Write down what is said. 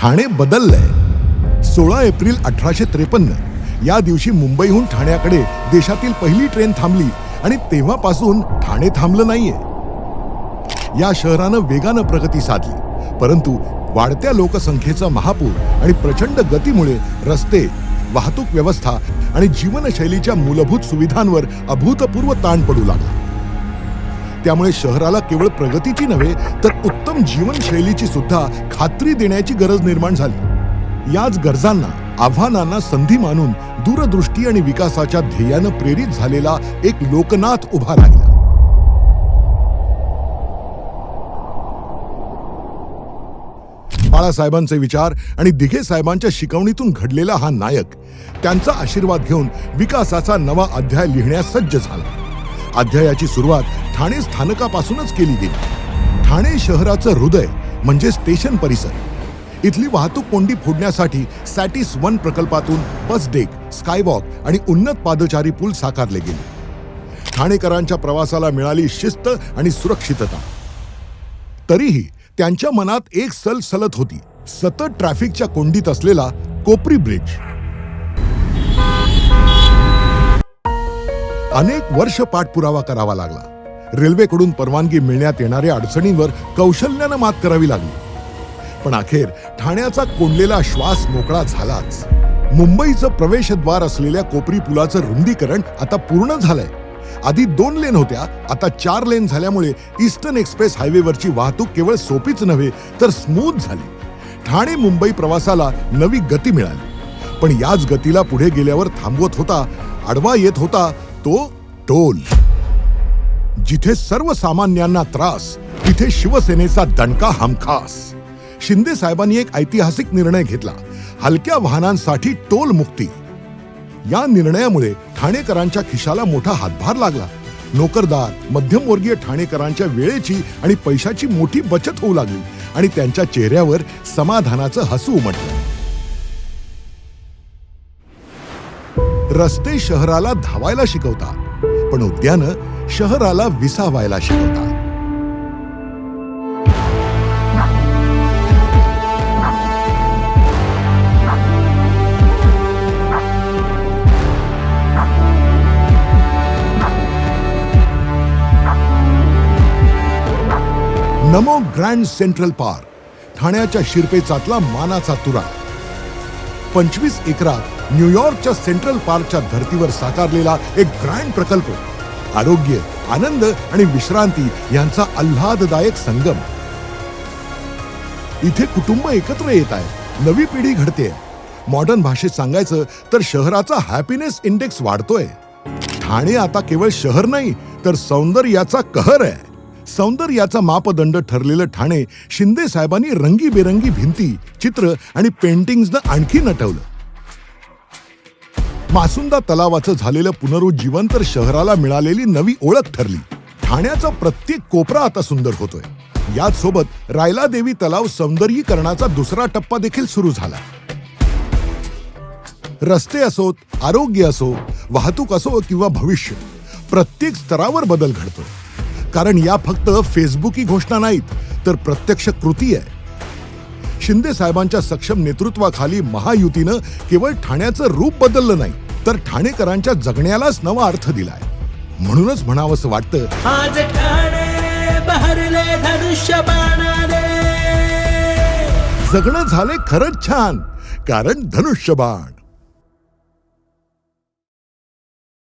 ठाणे बदललंय. सोळा एप्रिल अठराशे त्रेपन्न या दिवशी मुंबईहून ठाण्याकडे देशातील पहिली ट्रेन थांबली आणि तेव्हापासून ठाणे थांबलं नाहीये. या शहरानं वेगानं प्रगती साधली परंतु वाढत्या लोकसंख्येचा महापूर आणि प्रचंड गतीमुळे रस्ते वाहतूक व्यवस्था आणि जीवनशैलीच्या मूलभूत सुविधांवर अभूतपूर्व ताण पडू लागला. त्यामुळे शहराला केवळ प्रगतीची नव्हे तर उत्तम जीवनशैलीची सुद्धा खात्री देण्याची गरज निर्माण झाली. याच गरजांना आव्हानांना संधी मानून दूरदृष्टी आणि विकासाच्या ध्येयानं प्रेरित झालेला एक लोकनाथ उभा राहिला. बाळासाहेबांचे विचार आणि दिघे साहेबांच्या शिकवणीतून घडलेला हा नायक त्यांचा आशीर्वाद घेऊन विकासाचा नवा अध्याय लिहिण्यास सज्ज झाला. अध्यायाची सुरुवात ठाणे स्थानकापासूनच केली गेली. ठाणे शहराचं हृदय म्हणजे स्टेशन परिसर. इथली वाहतूक कोंडी फोडण्यासाठी सॅटिस वन प्रकल्पातून बस डेक स्कायवॉक आणि उन्नत पादचारी पूल साकारले गेले. ठाणेकरांच्या प्रवासाला मिळाली शिस्त आणि सुरक्षितता. तरीही त्यांच्या मनात एक सलसलत होती. सतत ट्रॅफिकच्या कोंडीत असलेला कोपरी ब्रिज. अनेक वर्ष पाठपुरावा करावा लागला. रेल्वेकडून परवानगी मिळण्यात येणाऱ्या अडचणींवर कौशल्यानं मात करावी लागली. पण अखेर ठाण्याचा कोंडलेला श्वास मोकळा झालाच. मुंबईचं प्रवेशद्वार असलेल्या कोपरी पुलाचं रुंदीकरण आता पूर्ण झालंय. आधी दोन लेन होत्या आता चार लेन झाल्यामुळे ईस्टर्न एक्सप्रेस हायवेवरची वाहतूक केवळ सोपीच नव्हे तर स्मूथ झाली. ठाणे मुंबई प्रवासाला नवी गती मिळाली. पण याच गतीला पुढे गेल्यावर थांबवत होता आडवा येत होता तो टोल. जिथे सर्वसामान्यांना त्रास तिथे शिवसेनेचा दणका हमखास. शिंदे साहेबांनी एक ऐतिहासिक निर्णय घेतला. हलक्या वाहनांसाठी टोल मुक्ती. या निर्णयामुळे ठाणेकरांच्या खिशाला मोठा हातभार लागला. नोकरदार मध्यमवर्गीय ठाणेकरांच्या वेळेची आणि पैशाची मोठी बचत होऊ लागली आणि त्यांच्या चेहऱ्यावर समाधानाचं हसू उमटलं. रस्ते शहराला धावायला शिकवतात पण उद्यानं शहराला विसावायला शिकवतात. नमो ग्रँड सेंट्रल पार्क ठाण्याच्या शिरपेचातला मानाचा तुरा. पंचवीस एकरात न्यूयॉर्कच्या सेंट्रल पार्कच्या धर्तीवर साकारलेला एक ग्रँड प्रकल्प. आरोग्य आनंद आणि विश्रांती यांचा आल्हाददायक संगम. इथे कुटुंब एकत्र येत आहे नवी पिढी घडते. मॉडर्न भाषेत सांगायचं तर शहराचा हॅपीनेस इंडेक्स वाढतोय. ठाणे आता केवळ शहर नाही तर सौंदर्याचा कहर आहे. सौंदर्याचा मापदंड ठरलेलं ठाणे शिंदे साहेबांनी रंगीबेरंगी भिंती चित्र आणि पेंटिंग्सनं आणखी नटवलं. मासुंदा तलावाचं झालेलं पुनरुज्जीवन तर शहराला मिळालेली नवी ओळख ठरली. ठाण्याचा प्रत्येक कोपरा आता सुंदर होतोय. याच सोबत रायला देवी तलाव सौंदर्यीकरणाचा दुसरा टप्पा देखील सुरू झाला. रस्ते असोत आरोग्य असो वाहतूक असो किंवा भविष्य प्रत्येक स्तरावर बदल घडतो कारण या फक्त फेसबुकी घोषणा नाहीत तर प्रत्यक्ष कृती आहे. शिंदे साहेबांच्या सक्षम नेतृत्वाखाली महायुतीनं केवळ ठाण्याचं रूप बदललं नाही तर ठाणेकरांच्या जगण्यालाच नवा अर्थ दिलाय. म्हणूनच म्हणावंसं वाटतं जगणं झाले खरंच छान कारण धनुष्यबाण.